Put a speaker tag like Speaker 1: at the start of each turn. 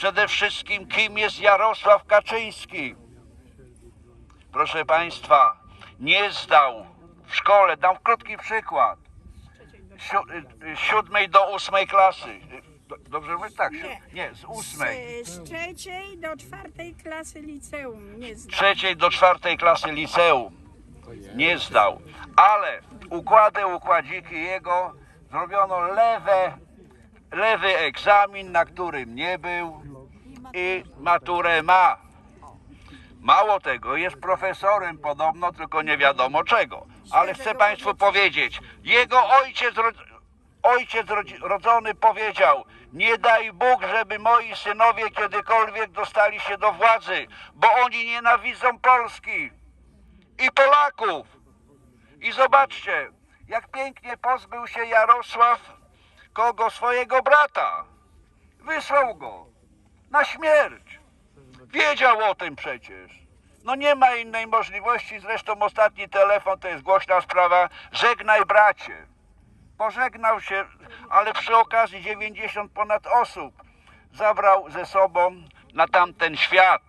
Speaker 1: przede wszystkim kim jest Jarosław Kaczyński. Proszę Państwa, nie zdał w szkole, dam krótki przykład, siódmej do ósmej klasy. Do- Dobrze mówię? Tak, sió- nie, z ósmej.
Speaker 2: Z, z trzeciej do czwartej klasy liceum nie znam.
Speaker 1: trzeciej do czwartej klasy liceum nie zdał, ale układy, układziki jego zrobiono lewe, lewy egzamin, na którym nie był i maturę ma. Mało tego, jest profesorem podobno, tylko nie wiadomo czego. Ale chcę Państwu powiedzieć, jego ojciec, ojciec rodzony powiedział, nie daj Bóg, żeby moi synowie kiedykolwiek dostali się do władzy, bo oni nienawidzą Polski i Polaków. I zobaczcie, jak pięknie pozbył się Jarosław kogo swojego brata. Wysłał go na śmierć. Wiedział o tym przecież. No nie ma innej możliwości, zresztą ostatni telefon to jest głośna sprawa. Żegnaj bracie. Pożegnał się, ale przy okazji 90 ponad osób zabrał ze sobą na tamten świat.